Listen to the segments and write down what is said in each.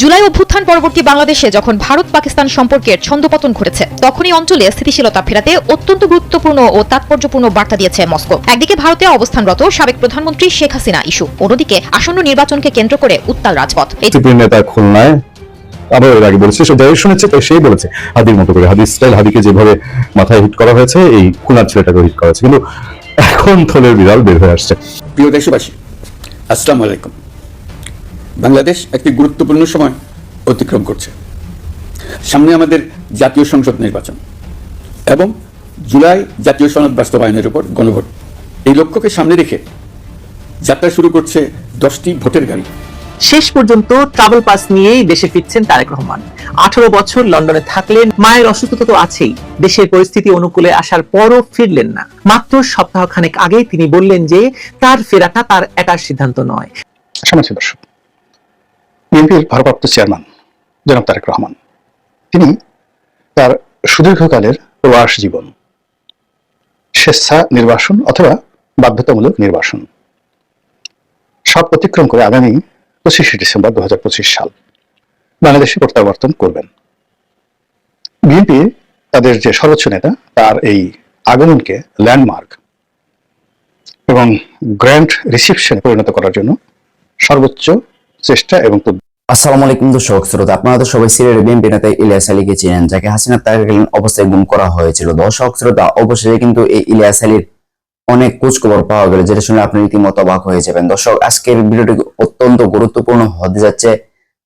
জুলাই অভ্যুত্থান পরবর্তী বাংলাদেশে যখন ভারত পাকিস্তান সম্পর্কের ছন্দপতন ঘটেছে তখনই অঞ্চলে স্থিতিশীলতা ফেরাতে অত্যন্ত গুরুত্বপূর্ণ ও তাৎপর্যপূর্ণ বার্তা দিয়েছে মস্কো। একদিকে ভারতে অবস্থানরত সাবেক প্রধানমন্ত্রী শেখ হাসিনা ইস্যু অন্যদিকে আসন্ন নির্বাচনকে কেন্দ্র করে উত্তাল রাজপথ। নেতা খুলনায় আবার এর আগে বলেছে সে যাই শুনেছে তো সেই বলেছে। হাদির মতো করে হাদির স্টাইল হাদিকে যেভাবে মাথায় হিট করা হয়েছে এই খুলনার ছেলেটাকে হিট করা হয়েছে। কিন্তু এখন থলের বিড়াল বের হয়ে আসছে। প্রিয় দেশবাসী আসসালামু আলাইকুম। বাংলাদেশ একটি গুরুত্বপূর্ণ সময় অতিক্রম করছে। সামনে আমাদের জাতীয় সংসদ নির্বাচন এবং জুলাই জাতীয় সনদ বাস্তবায়নের উপর গণভোট। এই লক্ষ্যকে সামনে রেখে যাত্রা শুরু করছে দশটি ভোটের গাড়ি। শেষ পর্যন্ত ট্রাভেল পাস নিয়েই দেশে ফিরছেন তারেক রহমান। আঠারো বছর লন্ডনে থাকলেন মায়ের অসুস্থতা তো আছেই। দেশের পরিস্থিতি অনুকূলে আসার পরও ফিরলেন না। মাত্র সপ্তাহখানেক আগেই তিনি বললেন যে তার ফেরাটা তার একার সিদ্ধান্ত নয়। সমাজের দর্শক বিএনপির ভারপ্রাপ্ত চেয়ারম্যান জনাব তারেক রহমান। তিনি তার সুদীর্ঘকালের প্রবাস জীবন স্বেচ্ছা নির্বাসন অথবা বাধ্যতামূলক নির্বাসন। সব অতিক্রম করে আগামী পঁচিশে ডিসেম্বর দু সাল বাংলাদেশে প্রত্যাবর্তন করবেন। বিএনপি তাদের যে সর্বোচ্চ নেতা, তার এই আগমনকে ল্যান্ডমার্ক এবং গ্র্যান্ড রিসিপশনে পরিণত করার জন্য সর্বোচ্চ চেষ্টা এবং আসসালামু আলাইকুম দর্শক, শ্রোতা, আপনারা তো সবাই সিরিয়াল বিএনপি নেতা ইলিয়াস আলীকে চেনেন, যাকে হাসিনা তাকালীন অবস্থায় গুম করা হয়েছিল। দর্শক, শ্রোতা, অবশেষে কিন্তু এই ইলিয়াস আলীর অনেক খোঁজখবর পাওয়া গেল, যেটা শুনে আপনি রীতিমতো অবাক হয়ে যাবেন। দর্শক, আজকের ভিডিওটি অত্যন্ত গুরুত্বপূর্ণ হতে যাচ্ছে,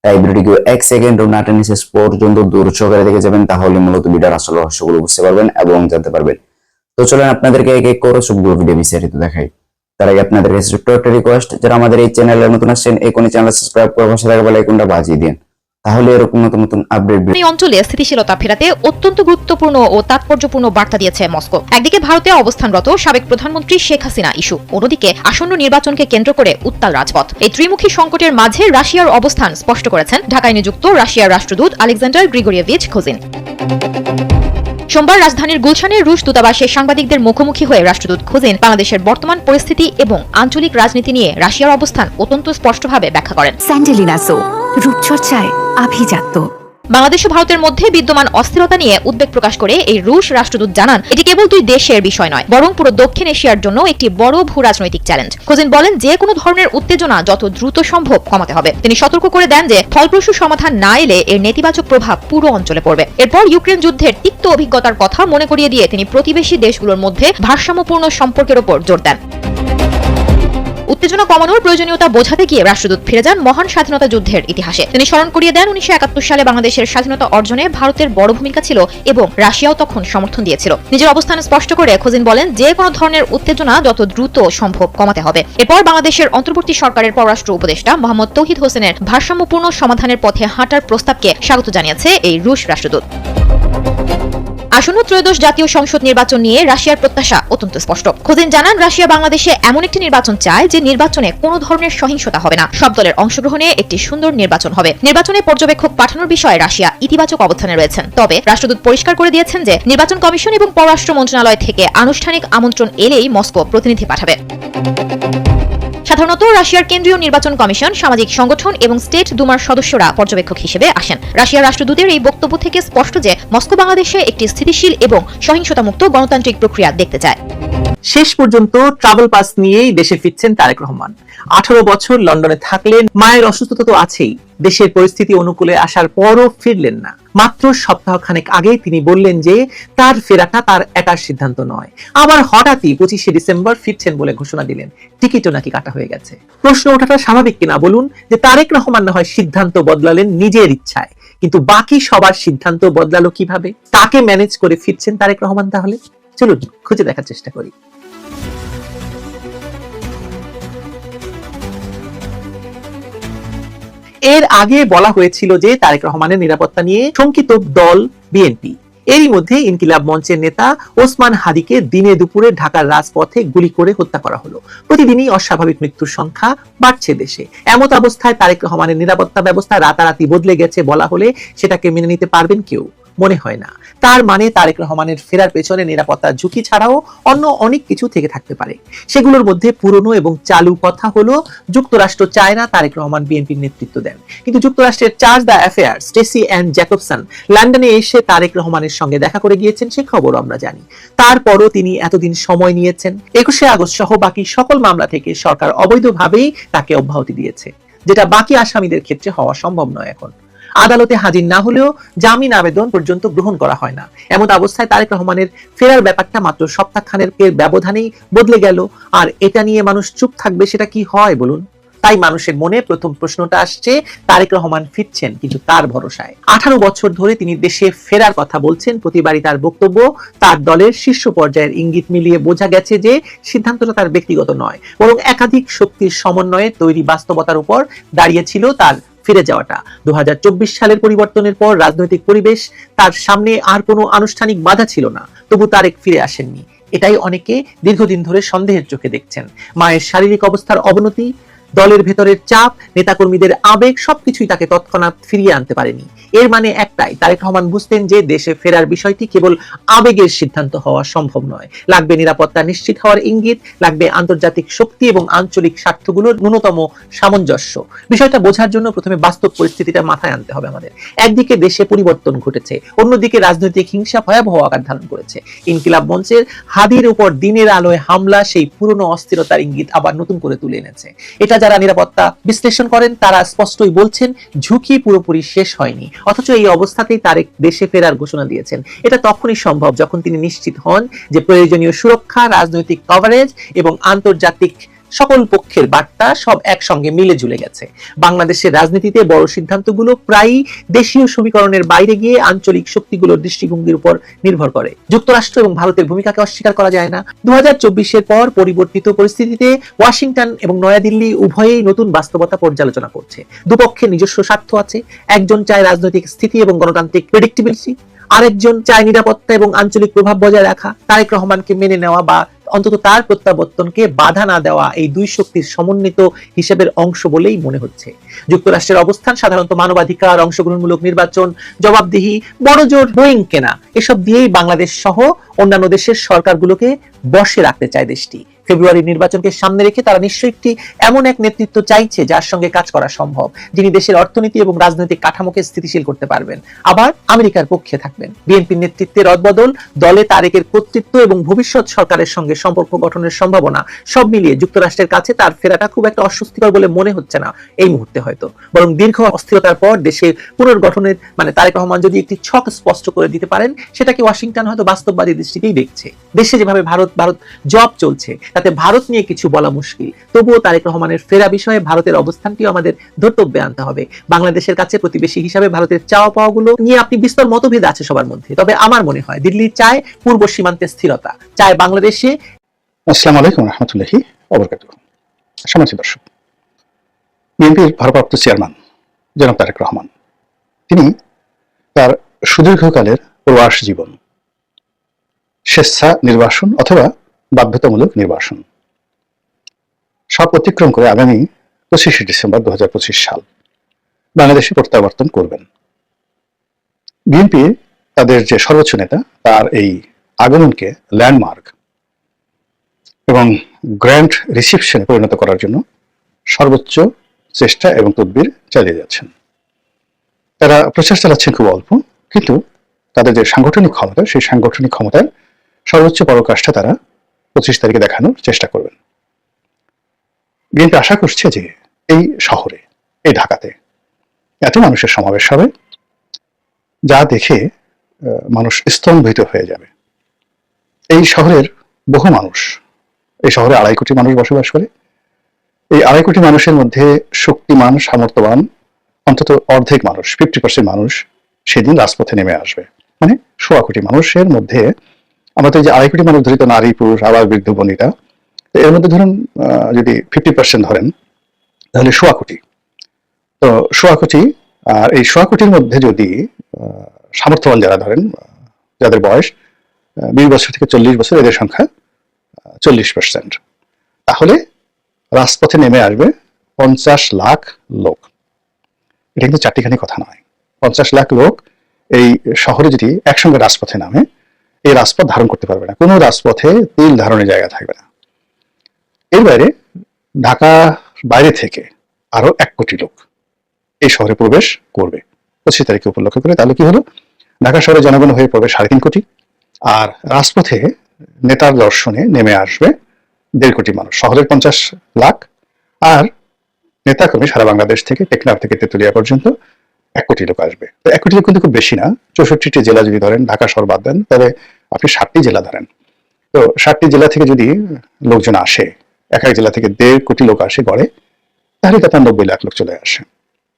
তাই ভিডিওটিকে এক সেকেন্ড ও না টেনে শেষ পর্যন্ত দূর সহকারে দেখে যাবেন, তাহলে মূলত ভিডিওর আসল রহস্যগুলো বুঝতে পারবেন এবং জানতে পারবেন। তো চলেন আপনাদেরকে এক এক করে সবগুলো ভিডিও বিস্তারিত দেখাই। তার আগে আপনাদের ছোট্ট রিকোয়েস্ট যারা আমাদের এই চ্যানেলে নতুন আসছেন, এই কোন চ্যানেল সাবস্ক্রাইব করে পাশে থাকা বেল আইকনটা বাজিয়ে দিন। তাহলে এরকম নতুন নতুন আপডেট এই অঞ্চলে স্থিতিশীলতা ফেরাতে অত্যন্ত গুরুত্বপূর্ণ ও তাৎপর্যপূর্ণ বার্তা দিয়েছে মস্কো। একদিকে ভারতে অবস্থানরত সাবেক প্রধানমন্ত্রী শেখ হাসিনা ইস্যু, অন্যদিকে আসন্ন নির্বাচনকে কেন্দ্র করে উত্তাল রাজপথ। এই ত্রিমুখী সংকটের মাঝে রাশিয়ার অবস্থান স্পষ্ট করেছেন। ঢাকায় নিযুক্ত রাশিয়ার রাষ্ট্রদূত আলেকজান্ডার গ্রিগোরিয়েভিচ খোজিন। সোমবার রাজধানীর গুলশানে রুশ দূতাবাসে সাংবাদিকদের মুখোমুখি হয়ে রাষ্ট্রদূত খোঁজেন বাংলাদেশের বর্তমান পরিস্থিতি এবং আঞ্চলিক রাজনীতি নিয়ে রাশিয়ার অবস্থান অত্যন্ত স্পষ্টভাবে ব্যাখ্যা করেন। স্যান্ডেলিনাসো রূপচর্চায় আভিজাত্য। বাংলাদেশ ও ভারতের মধ্যে বিদ্যমান অস্থিরতা নিয়ে উদ্বেগ প্রকাশ করে এই রুশ রাষ্ট্রদূত জানান, এটি কেবল দুই দেশের বিষয় নয়, বরং পুরো দক্ষিণ এশিয়ার জন্য একটি বড় ভূ রাজনৈতিক চ্যালেঞ্জ খোঁজেন বলেন, যে কোনো ধরনের উত্তেজনা যত দ্রুত সম্ভব কমাতে হবে। তিনি সতর্ক করে দেন যে, ফলপ্রসূ সমাধান না এলে এর নেতিবাচক প্রভাব পুরো অঞ্চলে পড়বে। এরপর ইউক্রেন যুদ্ধের তিক্ত অভিজ্ঞতার কথা মনে করিয়ে দিয়ে তিনি প্রতিবেশী দেশগুলোর মধ্যে ভারসাম্যপূর্ণ সম্পর্কের ওপর জোর দেন। উত্তেজনা কমানোর প্রয়োজনীয়তা বোঝাতে গিয়ে রাষ্ট্রদূত ফিরে যান মহান স্বাধীনতা যুদ্ধের ইতিহাসে। তিনি স্মরণ করিয়ে দেন উনিশশো একাত্তর সালে বাংলাদেশের স্বাধীনতা অর্জনে ভারতের বড় ভূমিকা ছিল এবং রাশিয়াও তখন সমর্থন দিয়েছিল। নিজের অবস্থান স্পষ্ট করে খোঁজিন বলেন, যে কোনো ধরনের উত্তেজনা যত দ্রুত সম্ভব কমাতে হবে। এরপর বাংলাদেশের অন্তর্বর্তী সরকারের পররাষ্ট্র উপদেষ্টা মোহাম্মদ তৌহিদ হোসেনের ভারসাম্যপূর্ণ সমাধানের পথে হাঁটার প্রস্তাবকে স্বাগত জানিয়েছে এই রুশ রাষ্ট্রদূত। আসন্ন ত্রয়োদশ জাতীয় সংসদ নির্বাচন নিয়ে রাশিয়ার প্রত্যাশা অত্যন্ত স্পষ্ট। খোঁজেন জানান, রাশিয়া বাংলাদেশে এমন একটি নির্বাচন চায় যে নির্বাচনে কোনো ধরনের সহিংসতা হবে না। সব দলের অংশগ্রহণে একটি সুন্দর নির্বাচন হবে। নির্বাচনে পর্যবেক্ষক পাঠানোর বিষয়ে রাশিয়া ইতিবাচক অবস্থানে রয়েছেন তবে রাষ্ট্রদূত পরিষ্কার করে দিয়েছেন যে, নির্বাচন কমিশন এবং পররাষ্ট্র মন্ত্রণালয় থেকে আনুষ্ঠানিক আমন্ত্রণ এলেই মস্কো প্রতিনিধি পাঠাবে। সাধারণত রাশিয়ার কেন্দ্রীয় নির্বাচন কমিশন, সামাজিক সংগঠন এবং স্টেট দুমার সদস্যরা পর্যবেক্ষক হিসেবে আসেন। রাশিয়ার রাষ্ট্রদূতের এই বক্তব্য থেকে স্পষ্ট যে, মস্কো বাংলাদেশে একটি স্থিতিশীল এবং সহিংসতামুক্ত গণতান্ত্রিক প্রক্রিয়া দেখতে চায়। শেষ পর্যন্ত ট্রাভেল পাস নিয়েই দেশে ফিরছেন তারেক রহমান। আঠারো বছর লন্ডনে থাকলেন, মায়ের অসুস্থতা তো আছেই। দেশের পরিস্থিতি অনুকূলে আসার পরও ফিরলেন না। মাত্র সপ্তাহখানেক আগে তিনি বললেন যে তার ফেরাটা তার একার সিদ্ধান্ত নয়। আবার হঠাৎই পঁচিশে ডিসেম্বর ফিরছেন বলে ঘোষণা দিলেন। টিকিটও নাকি কাটা হয়ে গেছে। প্রশ্ন ওঠাটা স্বাভাবিক কিনা বলুন যে তারেক রহমান না হয় সিদ্ধান্ত বদলালেন নিজের ইচ্ছায়। কিন্তু বাকি সবার সিদ্ধান্ত বদলালো কীভাবে? তাকে ম্যানেজ করে ফিরছেন তারেক রহমান তাহলে? চলুন, খুঁজে দেখার চেষ্টা করি। এর আগে বলা হয়েছিল যে তারেক রহমানের নিরাপত্তা নিয়ে শঙ্কিত দল বিএনপি। এরই মধ্যে ইনকিলাব মঞ্চের নেতা ওসমান হাদিকে দিনে দুপুরে ঢাকার রাজপথে গুলি করে হত্যা করা হলো। প্রতিদিনই অস্বাভাবিক মৃত্যুর সংখ্যা বাড়ছে দেশে। এমত অবস্থায় তারেক রহমানের নিরাপত্তা ব্যবস্থা রাতারাতি বদলে গেছে বলা হলে সেটাকে মেনে নিতে পারবেন কেউ। মনে হয় না। তার মানে তারেক রহমানের ফেরার পেছনে নিরাপত্তার ঝুঁকি ছাড়াও অন্য অনেক কিছু থেকে থাকতে পারে। সেগুলোর মধ্যে পুরনো এবং চালু কথা হলো, যুক্তরাষ্ট্র চায় না তারেক রহমান বিএনপির নেতৃত্ব দেন। কিন্তু যুক্তরাষ্ট্রের charge d' affaires Stacy and Jacobson, লন্ডনে এসে তারেক রহমানের সঙ্গে দেখা করে গিয়েছেন, সে খবর আমরা জানি। তারপরও তিনি এতদিন সময় নিয়েছেন। একুশে আগস্ট সহ বাকি সকল মামলা থেকে সরকার অবৈধভাবেই তাকে অব্যাহতি দিয়েছে, যেটা বাকি আসামিদের ক্ষেত্রে হওয়া সম্ভব নয় এখন। আদালতে হাজির না হলেও জামিন আবেদন পর্যন্ত গ্রহণ করা হয় না। এমন অবস্থায় তারেক রহমানের ফেরার ব্যাপারটা মাত্র সপ্তাহখানের ব্যবধানেই বদলে গেল। আর এটা নিয়ে মানুষ চুপ থাকবে, সেটা কি হয় বলুন? তাই মানুষের মনে প্রথম প্রশ্নটা আসছে, তারেক রহমান ফিরছেন কিন্তু তার ভরসায়। আঠারো বছর ধরে তিনি দেশে ফেরার কথা বলছেন, প্রতিবারই তার বক্তব্য, তার দলের শীর্ষ পর্যায়ের ইঙ্গিত মিলিয়ে বোঝা গেছে যে সিদ্ধান্তটা তার ব্যক্তিগত নয়, বরং একাধিক শক্তির সমন্বয়ে তৈরি বাস্তবতার উপর দাঁড়িয়েছিল তার ফিরে যাওয়াটা। দু হাজার চব্বিশ সালের পরিবর্তনের পর রাজনৈতিক পরিবেশ তার সামনে আর কোনো আনুষ্ঠানিক বাধা ছিল না। তবু তারেক ফিরে আসেননি। এটাই অনেকে দীর্ঘদিন ধরে সন্দেহের চোখে দেখছেন। মায়ের শারীরিক অবস্থার অবনতি দলের ভেতরের চাপ, নেতাকর্মীদের আবেগ, সবকিছুই তাকে তৎক্ষণাৎ ফিরিয়ে আনতে পারেনি। এর মানে একটাই, তারেক রহমান বুঝতেন যে দেশে ফেরার বিষয়টি কেবল আবেগের সিদ্ধান্ত হওয়া সম্ভব নয়। লাগবে নিরাপত্তা নিশ্চিত হওয়ার ইঙ্গিত, লাগবে আন্তর্জাতিক শক্তি এবং আঞ্চলিক স্বার্থগুলোর ন্যূনতম সামঞ্জস্য। বিষয়টা বোঝার জন্য প্রথমে বাস্তব পরিস্থিতিটা মাথায় আনতে হবে আমাদের। একদিকে দেশে পরিবর্তন ঘটেছে, অন্যদিকে রাজনৈতিক হিংসা ভয়াবহ আকার ধারণ করেছে। ইনকিলাব মঞ্চের হাদির উপর দিনের আলোয় হামলা সেই পুরনো অস্থিরতার ইঙ্গিত আবার নতুন করে তুলে এনেছে। এটা যারা নিরাপত্তা বিশ্লেষণ করেন, তারা স্পষ্টই বলছেন, ঝুঁকি পুরোপুরি শেষ হয়নি। অথচ এই অবস্থাতেই তারেক দেশে ফেরার ঘোষণা দিয়েছেন। এটা তখনই সম্ভব যখন তিনি নিশ্চিত হন যে প্রয়োজনীয় সুরক্ষা, রাজনৈতিক কভারেজ এবং আন্তর্জাতিক সকল পক্ষের বার্তা সব একসঙ্গে মিলে ঝুলে গেছে। বাংলাদেশের রাজনীতিতে বড় সিদ্ধান্তগুলো প্রায়ই দেশীয় সমীকরণের বাইরে গিয়ে আঞ্চলিক শক্তিগুলোর দৃষ্টিভঙ্গির উপর নির্ভর করে। যুক্তরাষ্ট্র এবং ভারতের ভূমিকাকে অস্বীকার করা যায় না। দু হাজার পর পরিবর্তিত পরিস্থিতিতে ওয়াশিংটন এবং নয়াদিল্লি উভয়েই নতুন বাস্তবতা পর্যালোচনা করছে। দুপক্ষের নিজস্ব স্বার্থ আছে। একজন চায় রাজনৈতিক স্থিতি এবং গণতান্ত্রিক প্রেডিক্টিবিলিটি আরেকজন চায় নিরাপত্তা এবং আঞ্চলিক প্রভাব বজায় রাখা। তারেক রহমানকে মেনে নেওয়া বা অন্তত তার প্রত্যাবর্তনকে বাধা না দেওয়া এই দুই শক্তির সমন্বিত হিসেবের অংশ বলেই মনে হচ্ছে। যুক্তরাষ্ট্রের অবস্থান সাধারণত মানবাধিকার, অংশগ্রহণমূলক নির্বাচন, জবাবদিহি বড় জোর বোয়িং কেনা, এসব দিয়েই বাংলাদেশ সহ অন্যান্য দেশের সরকারগুলোকে বসে রাখতে চায় দেশটি। ফেব্রুয়ারি নির্বাচনকে সামনে রেখে তারা নিশ্চয়ই একটি এমন এক নেতৃত্ব চাইছে যার সঙ্গে কাজ করা সম্ভব, যিনি দেশের অর্থনীতি এবং রাজনৈতিক কাঠামোকে স্থিতিশীল করতে পারবেন। আবার আমেরিকার পক্ষে থাকবেন। বিএনপির নেতৃত্বের রদবদল দলে তারেকের কর্তৃত্ব এবং ভবিষ্যৎ সরকারের সঙ্গে সম্পর্ক গঠনের সম্ভাবনা, সব মিলিয়ে যুক্তরাষ্ট্রের কাছে তার ফেরাটা খুব একটা অস্বস্তিকর বলে মনে হচ্ছে না এই মুহূর্তে হয়তো। বরং দীর্ঘ অস্থিরতার পর দেশের পুনর্গঠনের মানে তারেক রহমান যদি একটি ছক স্পষ্ট করে দিতে পারেন, সেটাকে ওয়াশিংটন হয়তো বাস্তববাদী দৃষ্টিতেই দেখছে। দেশে যেভাবে ভারত ভারত জব চলছে তাতে ভারত নিয়ে কিছু বলা মুশকিল। তবুও তারেক রহমানের ফেরা বিষয়ে ভারতের অবস্থানটিও আমাদের ধর্তব্যে আনতে হবে। বাংলাদেশের কাছে প্রতিবেশী হিসাবে ভারতের চাওয়া পাওয়াগুলো নিয়ে আপনি বিস্তর মতভেদ আছে সবার মধ্যে। তবে আমার মনে হয় দিল্লি চায় পূর্ব সীমান্তে স্থিরতা, চায় বাংলাদেশে আসসালামু আলাইকুম রহমতুল্লাহি সমাজী দর্শক, বিএনপির ভারপ্রাপ্ত চেয়ারম্যান জনাব তারেক রহমান, তিনি তার সুদীর্ঘকালের প্রবাস জীবন স্বেচ্ছা নির্বাসন অথবা বাধ্যতামূলক নির্বাসন। সব অতিক্রম করে আগামী পঁচিশে ডিসেম্বর দু হাজার পঁচিশ সাল বাংলাদেশে প্রত্যাবর্তন করবেন। বিএনপি তাদের যে সর্বোচ্চ নেতা, তার এই আগমনকে ল্যান্ডমার্ক এবং গ্র্যান্ড রিসিপশনে পরিণত করার জন্য সর্বোচ্চ চেষ্টা এবং তদবির চালিয়ে যাচ্ছেন। তারা প্রচার চালাচ্ছেন খুব অল্প, কিন্তু তাদের যে সাংগঠনিক ক্ষমতা, সেই সাংগঠনিক ক্ষমতার সর্বোচ্চ পরকাষ্ঠা তারা পঁচিশ তারিখে দেখানোর চেষ্টা করবেন। বিএনপি আশা করছে যে এই শহরে, এই ঢাকাতে এত মানুষের সমাবেশ হবে, যা দেখে মানুষ স্তম্ভিত হয়ে যাবে। এই শহরের বহু মানুষ, এই শহরে আড়াই কোটি মানুষ বসবাস করে। এই আড়াই কোটি মানুষের মধ্যে শক্তিমান, সামর্থ্যবান, অন্তত অর্ধেক মানুষ ফিফটি পার্সেন্ট মানুষ সেদিন রাজপথে নেমে আসবে। মানে সোয়া কোটি মানুষের মধ্যে এই যে আড়াই কোটি মানুষ ধরিত নারী, পুরুষ, আবার বৃদ্ধ বনিতা এর মধ্যে ধরুন যদি ফিফটি পার্সেন্ট ধরেন, তাহলে সোয়া কোটি। তো সোয়া কোটি, আর এই সোয়া কোটির মধ্যে যদি সামর্থ্যবান যারা ধরেন যাদের বয়স বিশ বছর থেকে চল্লিশ বছর, এদের সংখ্যা চল্লিশ পার্সেন্ট তাহলে রাজপথে নেমে আসবে পঞ্চাশ লাখ লোক। এটা কিন্তু চারটিখানি কথা নয়। পঞ্চাশ লাখ লোক এই শহরে যদি একসঙ্গে রাজপথে নামে এই রাজপথ ধারণ করতে পারবে না। কোনো রাজপথে তিল ধারণের জায়গা থাকবে না। এর বাইরে ঢাকা বাইরে থেকে আরও এক কোটি লোক এই শহরে প্রবেশ করবে। পঁচিশ তারিখে উপলক্ষ করে তাহলে কি হলো? ঢাকা শহরে জনগণ হয়ে পড়বে সাড়ে তিন কোটি। আর রাজপথে নেতার দর্শনে নেমে আসবে দেড় কোটি মানুষ। শহরের পঞ্চাশ লাখ। আর নেতাকর্মী সারা বাংলাদেশ থেকে টেকনাফ থেকে তেতুলিয়া পর্যন্ত এক কোটি লোক আসবে। এক কোটি লোক কিন্তু খুব বেশি না। চৌষট্টিটি জেলা যদি ধরেন, ঢাকা শহর বাদ দেন তাহলে আপনি ষাটটি জেলা ধরেন। তো ষাটটি জেলা থেকে যদি লোকজন আসে, এক এক জেলা থেকে দেড় কোটি লোক আসে গড়ে, তাহলে তো আপনার নব্বই লাখ লোক চলে আসে।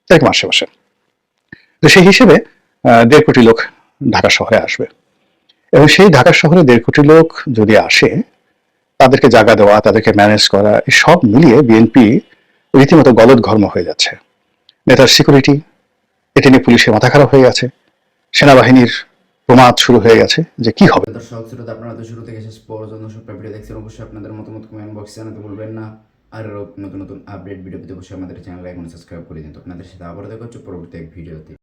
এরকম আশেপাশে তো সেই হিসেবে দেড় কোটি লোক ঢাকা শহরে আসবে। এবং সেই ঢাকা শহরে দেড় কোটি লোক যদি আসে, তাদেরকে জায়গা দেওয়া, তাদেরকে ম্যানেজ করা সব মিলিয়ে বিএনপি রীতিমতো গলদ ঘর্ম হয়ে যাচ্ছে। নেতার সিকিউরিটি এটা নিয়ে পুলিশের মাথা খারাপ হয়ে গেছে। সেনাবাহিনীর প্রমাদ শুরু হয়ে গেছে যে কি হবে। দর্শক, শ্রোতা, আপনারা তো শুরু থেকে শেষ পর্যন্ত সব ভিডিও দেখছেন। অবশ্যই আপনাদের মতামত কমেন্ট বক্সে জানাতে ভুলবেন না। আর নতুন নতুন আপডেট ভিডিও পেতে অবশ্যই আমাদের চ্যানেল এখন সাবস্ক্রাইব করে দিন। তো আপনাদের সাথে আবার দেখা হচ্ছে পরবর্তী এক ভিডিওতে